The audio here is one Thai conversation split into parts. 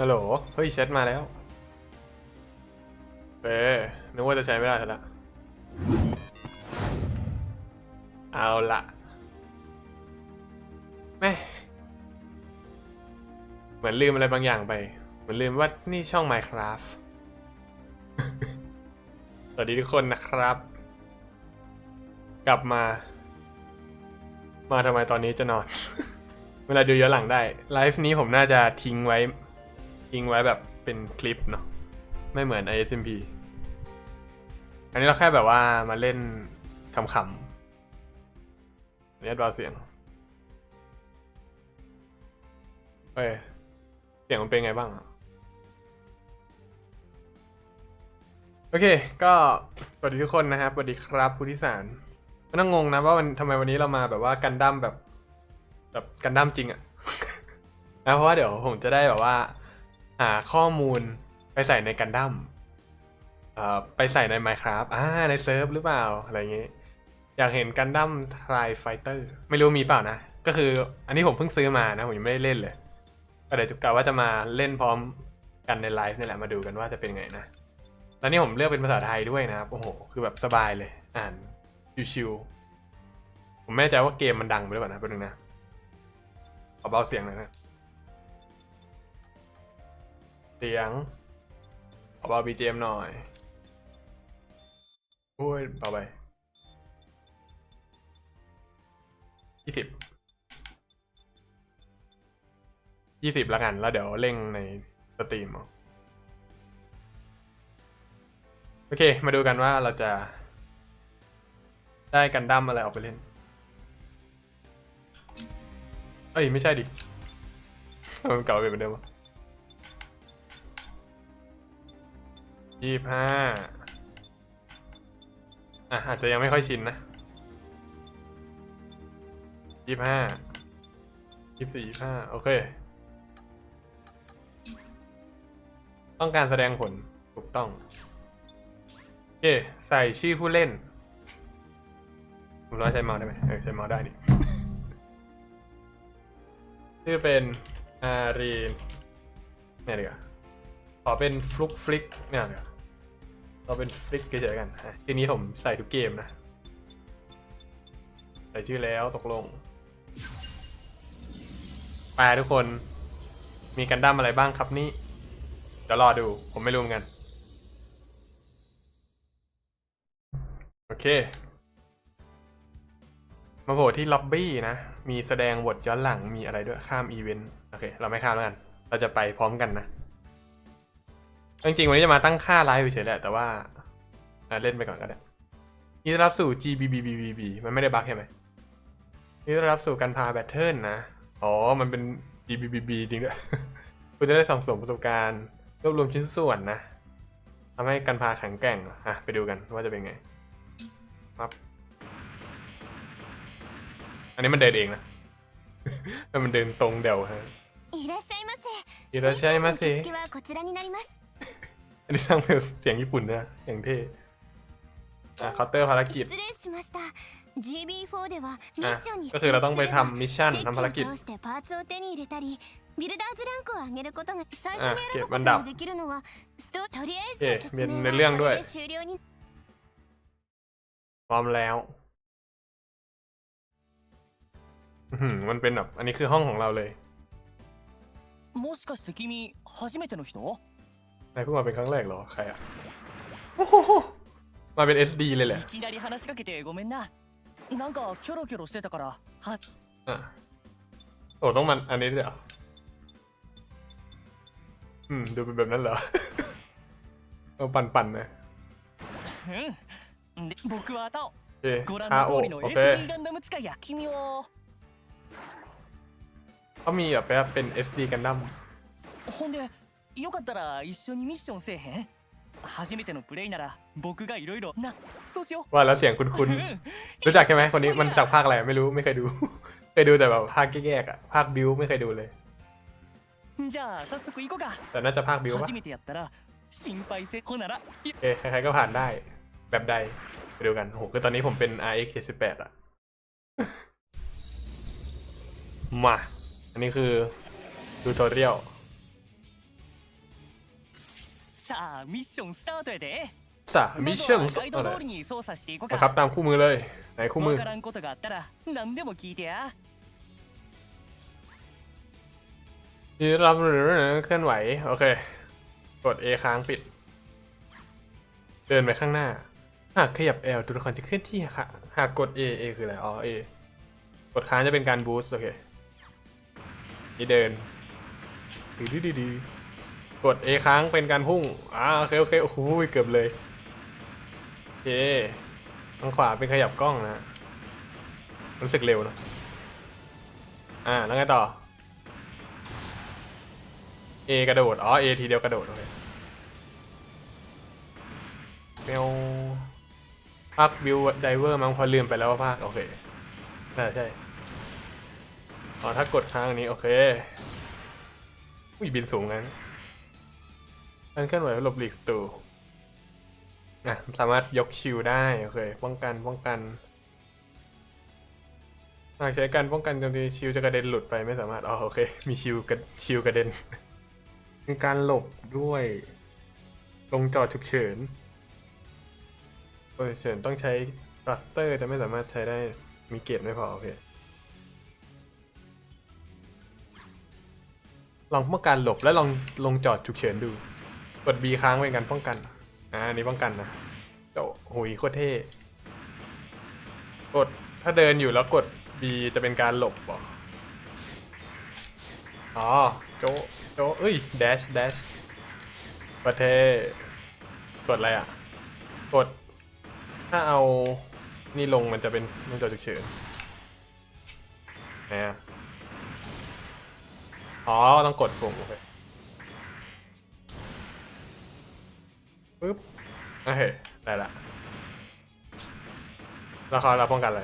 ฮัลโหล เฮ้ยแชทมาแล้ว เออนึกว่าจะใช้ไม่ได้ซะละ เอาละแม่เหมือนลืมอะไรบางอย่างไป เหมือนลืมว่านี่ช่อง Minecraft สวัสดีทุกคนนะครับ กลับมา มาทำไมตอนนี้จะนอน เวลาดูย้อนหลังได้ ไลฟ์นี้ผมน่าจะทิ้งไว้ ทิ้งไว้แบบเป็นคลิปเนาะไม่เหมือน ISMP อันนี้เราแค่แบบว่ามาเล่นขำๆเรียกเบาเสียงเฮ้ยเสียงมันเป็นไงบ้าง โอเค ก็สวัสดีทุกคนนะครับสวัสดีครับผู้ที่สารไม่ต้องงงนะว่าวันทำไมวันนี้เรามาแบบว่ากันดั้มแบบ แบบกันดั้มจริงอะนะเพราะว่าเดี๋ยวผมจะได้แบบว่า หาข้อมูลไปใส่ในกันดั้มไปใส่ใน Minecraft อ่าในเซิร์ฟหรือเปล่า อะไรอย่างงี้ยอยากเห็นกันดั้มทรายไฟเตอร์ไม่รู้มีเปล่านะ ก็คืออันนี้ผมเพิ่งซื้อมานะ ผมยังไม่ได้เล่นเลย ก็เดี๋ยวจะกะว่าจะมาเล่นพร้อมกันในไลฟ์นี่แหละมาดูกันว่าจะเป็นไงนะ แล้วนี่ผมเลือกเป็นภาษาไทยด้วยนะครับ โอ้โห คือแบบสบายเลย อ่านชิวๆผมไม่แน่ใจว่าเกมมันดังไปหรือเปล่านะแป๊บนึงนะขอเบาเสียงหน่อยนะ เสียงขอเบา BGM หน่อยโอ้ยเบาไปยี่สิบยี่สิบแล้วกัน แล้วเดี๋ยวเร่งในสตรีมโอเค มาดูกันว่าเราจะ ได้กันดั้มอะไรออกไปเล่น เอ้ย ไม่ใช่ดิมมันเก่าไปเหมือนเดิมวะ ยี่ห้าอะอาจจะยังไม่ค่อยชินนะยี่ห้ายี่สี่ยี่ห้าโอเค ต้องการแสดงผลถูกต้อง โอเค ใส่ชื่อผู้เล่นผมร้อยใช้เมาส์ได้ไหมเออใช้เมาส์ได้นี่ชื่อเป็นอารีนเนี่ยดีกว่าขอเป็นฟลุกฟลิกเนี่ยเดี๋ยว เราเป็นฟลิกเฉยๆกันอะทีนี้ผมใส่ทุกเกมนะ ใส่ชื่อแล้วตกลงไปทุกคน มีกันดั้มอะไรบ้างครับนี่ เดี๋ยวรอดู ผมไม่รู้เหมือนกัน โอเค มาโหวตที่ล็อบบี้นะ มีแสดงบทย้อนหลัง มีอะไรด้วย ข้ามอีเวนต์ โอเค เราไม่ข้ามแล้วกัน เราจะไปพร้อมกันนะ จริงๆวันนี้จะมาตั้งค่าไลฟ์เฉยๆแหละ แต่ว่าอ่ะเล่นไปก่อนก็ได้ยินดีต้อนรับสู่ GBBBB มันไม่ได้บั๊กใช่ไหมยินดีต้อนรับสู่การพาแบทเทิลนะ อ๋อ มันเป็น GBBB จริงด้วย คุณจะได้สังสมประสบการณ์ รวบรวมชิ้นส่วนนะทำให้การพาแข็งแกร่ง อ่ะ ไปดูกันว่าจะเป็นไงครับ อันนี้มันเดินเองนะ แต่มันเดินตรงเดี่ยวฮะ いらっしゃいませ。いらっしゃいませ นนี้สร้างเป็นเสียงญี่ปุ่นนะอย่างเท่อ่ะเคาน์เตอร์ภารกิจ 失礼しました。GB4 ではミ อ่ะ ッションに ก็ 出 คือเรา 力 ต้อง す ไป れ ทำ ば มิชชั่น デッキ ทำภารกิจ を通してパーツを手に入れたり、ビルダーズランクを上げることが最初にあ選ぶこเก็บอันดับ とができるのはストとりあえず เอ๊ะ の説 มี 明 ในเรื่อง は ด้ こ วย れで終了に พร้อมแล้วอื้อหือมันเป็นแบบอันนี้คือห้องของเราเลย もしかして君初めての人 นายเพิ่งมาเป็นครั้งแรกเหรอ ใครอ่ะโอ้โหมาเป็น SD เลยแหละ いきなり話しかけてごめんななんかキョロキョロしてたからは อ่ะโอ้ต้องมันอันนี้ด้วยเหรออืม ดูเป็นแบบนั้นเหรอ เอาปั่นปั่นๆนะ うんで僕はタオ โอเค ご覧 คา の โอ 通りの โอเค SD ガンダム使いや君は เขามีแบบว่าเป็น SD กันดั้ม ほんで よかったら一緒にミッションせえへん初めてのプレイなら僕がいろいろなそうしよう ว่าแล้วเสียงคุ้น うん ๆ รู้จักใช่ไหมคนนี้มันจากภาคอะไรไม่รู้ไม่เคยดู เคยดูแต่แบบภาคแยกๆอ่ะ ภาคบิวไม่เคยดูเลย じゃあ早速行こうか แต่น่าจะภาคบิวปะ 初めてやったら心配せほならい โอเคใครๆก็ผ่านได้ แบบใดไปดูกันโหคือตอนนี้ผมเป็น RX 78อ่ะ มา อันนี้คือดูทอเรียล さあミッションスタートやで สามิช まず ชั่น はガイド อะไร 通りに操作していこう บังคับ か ตามคู่มือเลยไหนคู่มือ わからんことがあったら何でも聞いてや ที่รับหรือเคลื่อนไหว โอเค กด A ค้างปิด เดินไปข้างหน้า หากขยับ L ตัวละครจะเคลื่อนที่ค่ะ หากกด A A คืออะไร อ๋อ A กดค้างจะเป็นการบูสต์โอเค นี่เดินดีดีดีดี กด A ค้างเป็นการพุ่ง อ่าโอเคโอเคโอ้โหเกือบเลยโอเคทางขวาเป็นขยับกล้องนะรู้สึกเร็วนะอ่าแล้วไงต่อ A กระโดด อ๋อ A ทีเดียวกระโดด โอเคเมลภาควิวไดเวอร์มั้งพอลืมไปแล้วว่าภาค โอเคน่าใช่ อ๋อ ถ้ากดค้างอันนี้ โอเค อุ้ย บินสูงงั้น การเคลื่อนไหวหลบหลีกศัตรูอะสามารถยกชิลได้ โอเค ป้องกันป้องกันหากใช้การป้องกันโจมตีชิลจะกระเด็นหลุดไปไม่สามารถอ๋อโอเค มีชิลกระชิลกระเด็น มีการหลบด้วย ลงจอดฉุกเฉินโอ้ยเฉินต้องใช้ทรัสเตอร์แต่ไม่สามารถใช้ได้มีเกรดไม่พอโอเคลองป้องกันหลบแล้วลองลงจอดฉุกเฉินดู กด B ค้างเป็นการป้องกัน อ่านี้ป้องกันนะโอ้หุยโคตรเท่กดถ้าเดินอยู่แล้วกด B จะเป็นการหลบเหรออ๋อโจโจเอ้ย dash dash ประเทศกดอะไรอะ กด ถ้าเอานี่ลงมันจะเป็นลงจอฉุกเฉินนะอ๋อ ต้องกดปุ่มโอเค ปึ๊บโอเคได้ละแล้วเขาเราป้องกันอะไร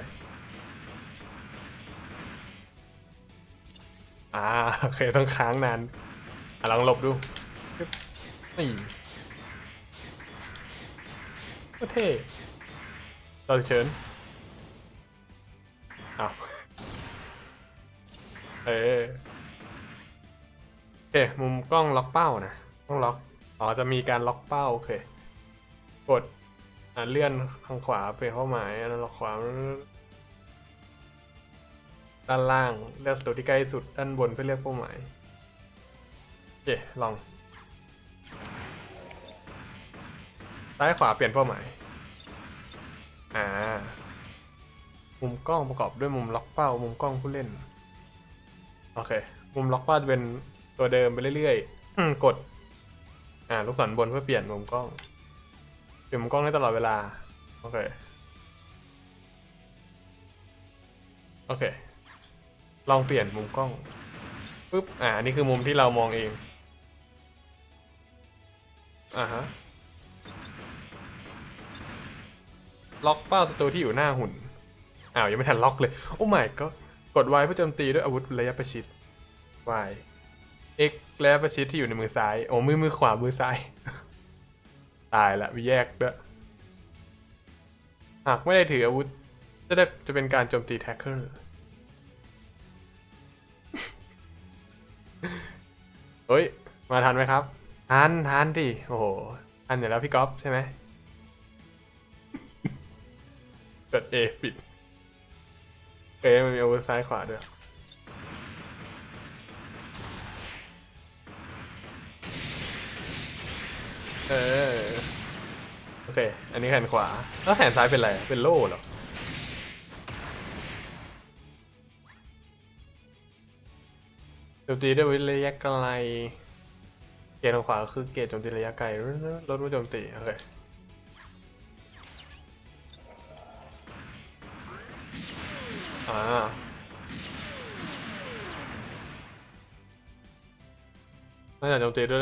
อ่าโอเคต้องค้างนานอะลองหลบดูปึ๊บนี่ก็เท่เราเชิญอ้าวเออโอเคมุมกล้องล็อกเป้านะต้องล็อก อ๋อจะมีการล็อกเป้าโอเค กดอ่าเลื่อนทางขวาไปเข้าหมายอันนั้นล็อกขวาด้านล่างเลือกตัวที่ใกล้สุดด้านบนเพื่อเลือกเป้าหมายโอเคลองซ้ายขวาเปลี่ยนเป้าหมาย อ่า มุมกล้องประกอบด้วยมุมล็อกเป้า มุมกล้องผู้เล่น โอเค มุมล็อกเป้าจะเป็นตัวเดิมไปเรื่อยๆ กด อ่า ลูกศรบนเพื่อเปลี่ยนมุมกล้อง เปลี่ยนมุมกล้องได้ตลอดเวลา โอเค โอเค ลองเปลี่ยนมุมกล้องปุ๊บ อ่า นี่คือมุมที่เรามองเอง อ่าฮะ ล็อกเป้าศัตรูที่อยู่หน้าหุ่น อ้าว ยังไม่ทันล็อกเลย โอ้ไม่ก็กด Y เพื่อโจมตีด้วยอาวุธระยะประชิด Y X ระยะประชิดที่อยู่ในมือซ้าย โอ้มือมือขวามือซ้าย ตายละมีแยกด้วยหากไม่ได้ถืออาวุธ จะได้จะเป็นการโจมตีแท็กเกอร์เฮ้ย มาทันไหมครับ ทันทันดิโอ้โหทันอยู่แล้วพี่ก๊อฟใช่ไหมกด A ปิดเอมันมีอาวุธซ้ายขวาด้วย เออ โอเค อันนี้แขนขวา แล้วแขนซ้ายเป็นอะไร เป็นโล่เหรอ โจมตีด้วยวิระยะไกล เกจทางขวาคือเกจโจมตีระยะไกลลดว่าโจมตี โอเคอ่า นอกจากโจมตีด้วย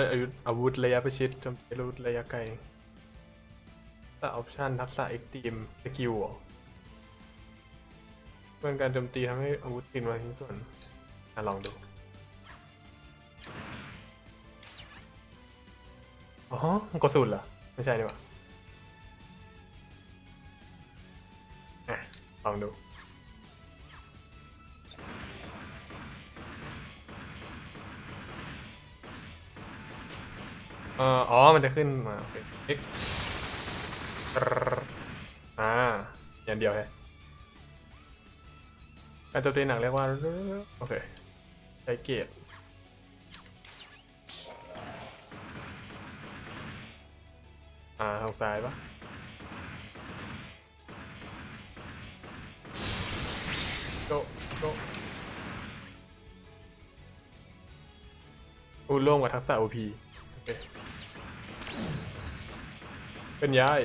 อาวุธระยะประชิดโจมตีอาวุธระยะไกลแต่ออปชันทักษะ X ทีมสกิลเหรอเป็นการโจมตีทำให้อาวุธกินมาทิ้งส่วนอลองดู อ๋อ มันกดสูตรเหรอ ไม่ใช่ดีกว่าอะลองดู เอ่ออ๋อ มันจะขึ้นมาโอเคคลิกอ่า อย่างเดียวเลยการโจมตีหนักเรียกว่า โอเค ใช้เกียรอ่า ทางซ้ายปะโกโกอูร่วมกับทักษะ OP เป็นย้าย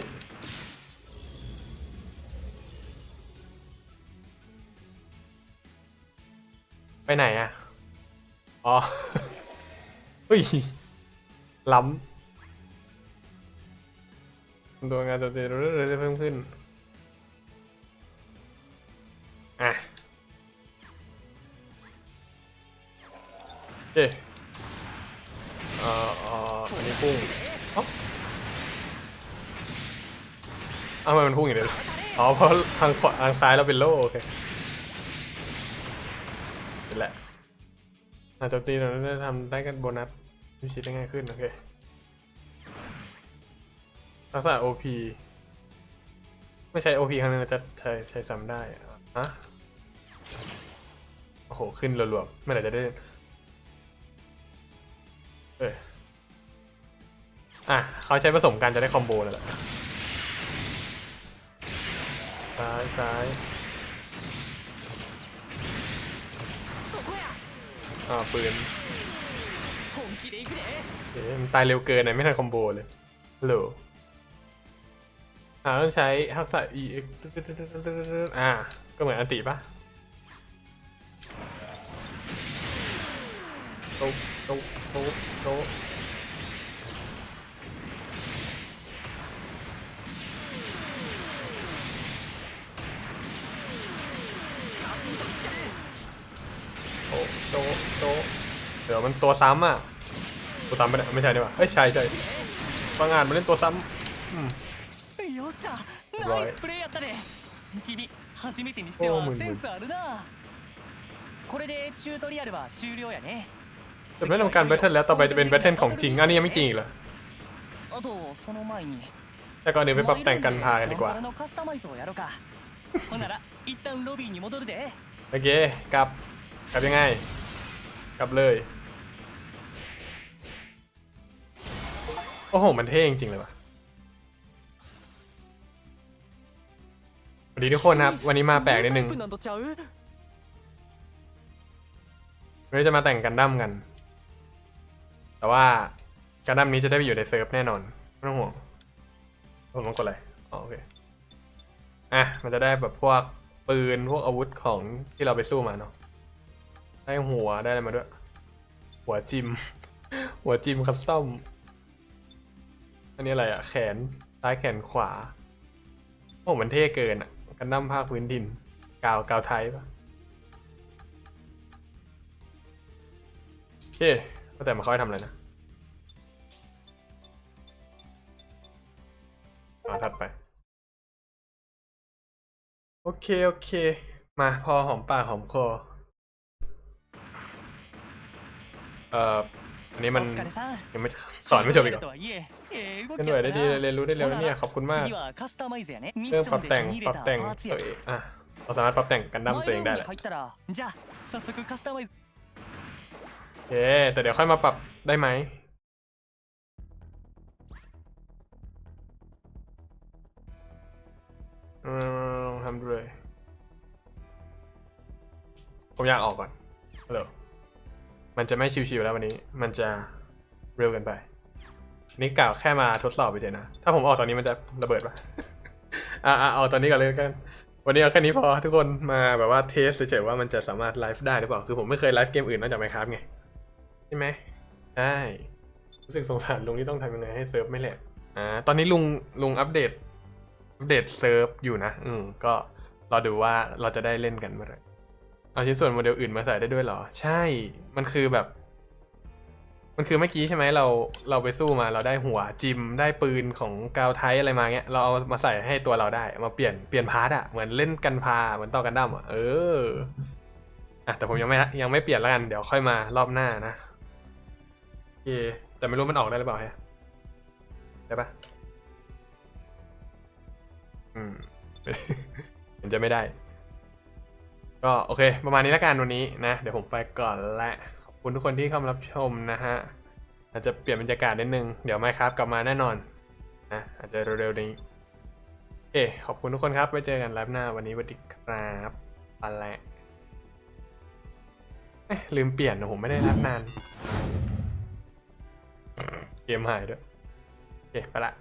ไปไหนอะ อ๋อ เฮ้ย ล้ำตัวงานตัวเดียวเรื่อยๆเพิ่มขึ้น อะ เอ๊ะเอ่อเอ่ออันนี้พุ่งเอ้าเอ้าทำไมมันพุ่งอย่างเดียวเลยอ๋อเพราะทางขวาทางซ้ายเราเป็นโล่โอเคเห็นแหละอาโจมตีเราได้ทำได้กันโบนัสวิชิตได้ง่ายขึ้นโอเคทักษะ OP ไม่ใช่ OP ครั้งนึงเราจะใช้ใช้ซ้ำได้อะฮะโอ้โห ขึ้นรัวๆเมื่อไหร่จะได้ เออ อะเขาใช้ผสมกันจะได้คอมโบนั่นแหละซ้ายซ้ายอ่าปืนเดมันตายเร็วเกินนะไม่ทันคอมโบเลยฮัลโหลอ่าต้องใช้ทักษะ EX อ่า ก็เหมือนอันติปะโต๊ะโต๊ะโต๊ะโต๊ะ มันตัวซ้ำอะ ตัวซ้ำไปนะไม่ใช่ดีกว่าเอ้ยใช่ใช่บางงานมาเล่นตัวซ้ำร้อยโอ้หมื่นหมื่แไม่ทำการแบทเทิลแล้วต่อไปจะเป็นแบทเทิลของจริงอันนี้ยังไม่จริงเหรอแต่ก่อนเดี๋ยวไปปรับแต่งกันพายดีกว่าโอเคกลับกลับยังไง กลับเลย โอ้โห มันเท่จริงๆเลยว่ะสวัสดีทุกคนครับ วันนี้มาแปลกนิดนึงวันนี้จะมาแต่งกันดั้มกัน แต่ว่าการดั้มนี้จะได้ไปอยู่ในเซิร์ฟแน่นอน ไม่ต้องห่วง ผมต้องกดอะไรอ๋อโอเค อะ มันจะได้แบบพวกปืน พวกอาวุธของที่เราไปสู้มาเนาะ ได้หัว ได้อะไรมาด้วย หัวจิม หัวจิมคัสตอม อันนี้อะไรอะแขนซ้ายแขนขวาโอ้มันเท่เกินอะกันดั้มภาคพื้นดิน กาวกาวไทยปะโอเคแต่มาเขาให้ทำอะไรนะอ่าถัดไป โอเค โอเค มาพอหอมปากหอมคอเอ่อ อันนี้มันยังไม่สอนไม่จบอีกเหรอเป็นหน่วยได้ดีเรียนรู้ได้เร็วเนี่ยขอบคุณมากเริ่มปรับแต่งปรับแต่งตัวเองอะเราสามารถปรับแต่งกันดั้มตัวเองได้แหละโอเคแต่เดี๋ยวค่อยมาปรับได้ไหมอืมทำด้วยผมอยากออกก่อนฮัลโหล มันจะไม่ชิวๆแล้ววันนี้ มันจะเร็วเกินไป นี่กล่าวแค่มาทดสอบไปเฉยนะ ถ้าผมออกตอนนี้มันจะระเบิดปะอะอะเอาตอนนี้ก่อนเลยกัน วันนี้เอาแค่นี้พอทุกคนมาแบบว่าเทสเฉยๆว่ามันจะสามารถไลฟ์ได้หรือเปล่า คือผมไม่เคยไลฟ์เกมอื่นนอกจาก Minecraft ไง ใช่ไหมใช่รู้สึกสงสารลุงที่ต้องทำยังไงให้เซิร์ฟไม่แหลกอ่า ตอนนี้ลุงลุงอัปเดตอัปเดตเซิร์ฟอยู่นะ อืม ก็รอดูว่าเราจะได้เล่นกันเมื่อไหร่ เอาชิ้นส่วนโมเดลอื่นมาใส่ได้ด้วยเหรอ ใช่ มันคือแบบ มันคือเมื่อกี้ใช่ไหมเรา เราไปสู้มาเราได้หัวจิมได้ปืนของกาวไทยอะไรมาเงี้ย เราเอามาใส่ให้ตัวเราได้ มาเปลี่ยนเปลี่ยนพาร์ทอะเหมือนเล่นกันพาเหมือนต่อกันดั้มอะเอออะแต่ผมยังไม่ยังไม่เปลี่ยนแล้วกันเดี๋ยวค่อยมารอบหน้านะโอเคแต่ไม่รู้มันออกได้หรือเปล่าฮะได้ปะอืมมันจะไม่ได้ ก็โอเค ประมาณนี้แล้วกันวันนี้นะ เดี๋ยวผมไปก่อนและขอบคุณทุกคนที่เข้ามารับชมนะฮะอาจจะเปลี่ยนบรรยากาศนิดนึง เดี๋ยวไมครับกลับมาแน่นอนนะอาจจะเร็วๆนี้โอเคขอบคุณทุกคนครับไว้เจอกันไลฟ์หน้าวันนี้สวัสดีครับไปแล้วเอ๊ะลืมเปลี่ยนนะผมไม่ได้รับนาน เกมหายด้วย โอเค ไปละ